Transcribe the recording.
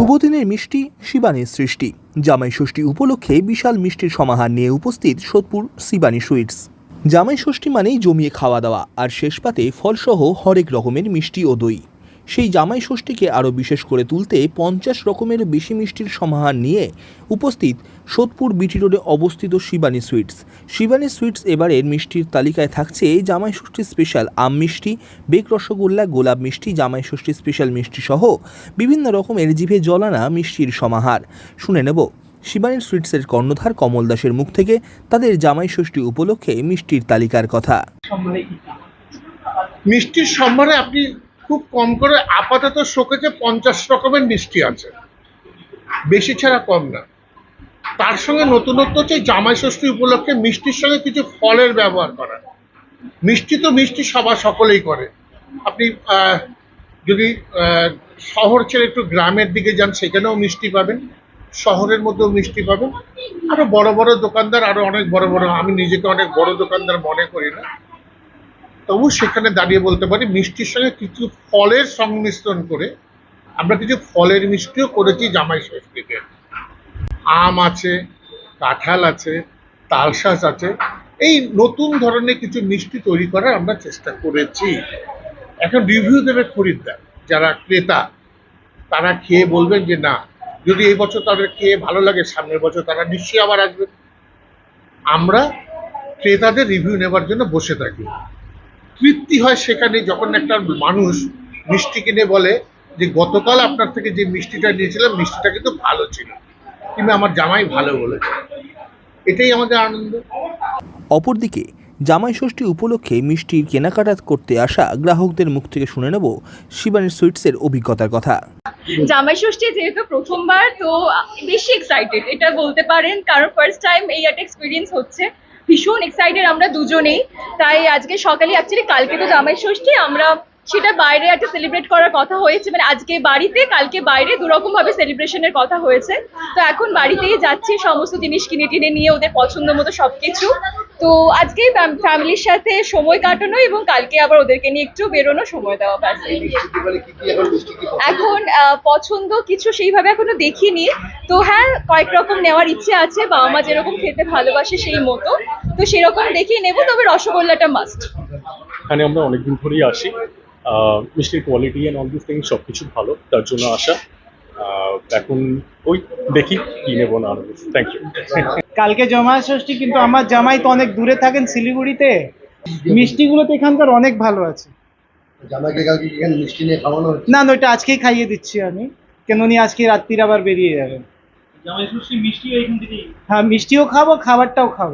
শুভদিনের মিষ্টি শিবানীর সৃষ্টি। জামাই ষষ্ঠী উপলক্ষে বিশাল মিষ্টির সমাহার নিয়ে উপস্থিত সোদপুর শিবানী সুইটস। জামাই ষষ্ঠী মানেই জমিয়ে খাওয়া দাওয়া, আর শেষ পাতে ফলসহ হরেক রকমের মিষ্টি ও দই। সেই জামাই ষষ্ঠীকে আরও বিশেষ করে তুলতে পঞ্চাশ রকমের বেশি মিষ্টির সমাহার নিয়ে উপস্থিত সোদপুর বিটি রোডে অবস্থিত শিবানী সুইটস। শিবানী সুইটস এবারের মিষ্টির তালিকায় থাকছে জামাই ষষ্ঠী স্পেশাল আম মিষ্টি, বেক রসগোল্লা, গোলাপ মিষ্টি, জামাই ষষ্ঠী স্পেশাল মিষ্টি সহ বিভিন্ন রকমের জিভে জলানা মিষ্টির সমাহার। শুনে নেব শিবানীর সুইটসের কর্ণধার কমল দাসের মুখ থেকে তাদের জামাই ষষ্ঠী উপলক্ষে মিষ্টির তালিকার কথা। মিষ্টির সম্ভারে আপনি খুব কম করে আপাতত শোকেছে পঞ্চাশ রকমের মিষ্টি আছে। বেশি ছাড়া কম না। তার সঙ্গে নতুনত্ব হচ্ছে জামাই ষষ্ঠী উপলক্ষে মিষ্টির সঙ্গে কিছু ফলের ব্যবহার করা। মিষ্টি তো মিষ্টি সবার সকলেই করে। আপনি যদি শহর ছেড়ে একটু গ্রামের দিকে যান, সেখানেও মিষ্টি পাবেন। শহরের মধ্যেও মিষ্টি পাবেন। আরও বড় বড় দোকানদার, আরও অনেক বড় বড়, আমি নিজেকে অনেক বড় দোকানদার মনে করি না। তবু সেখানে দাঁড়িয়ে বলতে পারি, মিষ্টির সঙ্গে কিছু ফলের সংমিশ্রণ করে আমরা কিছু ফলের মিষ্টিও করেছি জামাই ষষ্ঠীতে। আম আছে, কাঁঠাল আছে, তালশাস আছে, এই নতুন ধরনের কিছু মিষ্টি তৈরি করার আমরা চেষ্টা করেছি। এখন রিভিউ দেবে খরিদ্দার, যারা ক্রেতা, তারা খেয়ে বলবেন যে না, যদি এই বছর তাদের খেয়ে ভালো লাগে, সামনের বছর তারা নিশ্চয়ই আবার আসবে। আমরা ক্রেতাদের রিভিউ নেবার জন্য বসে থাকি। তৃপ্তি হয় সেখানে যখন একটা মানুষ মিষ্টি কিনে বলে যে গতকাল আপনার থেকে যে মিষ্টিটা নিয়েছিলাম মিষ্টিটা কিন্তু ভালো ছিল। কিংবা আমার জামাই ভালো বলেছে। এটাই আমাদের আনন্দ। অপরদিকে জামাই ষষ্ঠী উপলক্ষে মিষ্টির কেনাকাটা করতে আসা গ্রাহকদের মুখ থেকে শুনে নেব শিবানীর সুইটসের অভিজ্ঞতার কথা। জামাই ষষ্ঠী যেহেতু প্রথমবার তো বেশি এক্সাইটেড এটা বলতে পারেন কারণ ফার্স্ট টাইম এই একটা এক্সপিরিয়েন্স হচ্ছে। ভীষণ এক্সাইটেড আমরা দুজনেই। তাই আজকে সকালে অ্যাকচুয়ালি কালকে তো জামাই ষষ্ঠী আমরা সেটা বাইরে একটা সেলিব্রেট করার কথা হয়েছে। মানে আজকে বাড়িতে কালকে বাইরে দুরকম ভাবে সেলিব্রেশনের কথা হয়েছে। তো এখন বাড়িতেই যাচ্ছি সমস্ত জিনিস কিনে টিনে নিয়ে ওদের পছন্দ মতো সবকিছু। তো আজকে ফ্যামিলির সাথে সময় কাটানো এবং কালকে আবার ওদেরকে নিয়ে একটু বেরোনো সময় দেওয়া ব্যাস এখন আহ, পছন্দ কিছু সেইভাবে এখনও দেখিনি। তো হ্যাঁ কয়েক রকম নেওয়ার ইচ্ছে আছে বাবা মা যেরকম খেতে ভালোবাসে সেই মতো। তো সেরকম দেখেই নেব তবে রসগোল্লাটা মাস্ট এখানে আমরা অনেকদিন ধরেই আসি। আহ, মিষ্টির quality and all this thing সব কিছু ভালো তার জন্য আসা। আহ, এখন ওই দেখি কি নেব না থ্যাংক ইউ কালকে জামাই ষষ্ঠী কিন্তু আমার জামাই তো অনেক দূরে থাকেন শিলিগুড়িতে। মিষ্টিগুলো তো এখানকার অনেক ভালো আছে। জামাইকে কালকে এখানে মিষ্টি নিয়ে খাওয়ানো না না ওইটা আজকেই খাইয়ে দিচ্ছি আমি। কেন উনি আজকে রাত্রির আবার বেরিয়ে যাবেন। হ্যাঁ মিষ্টিও খাব খাবারটাও খাব।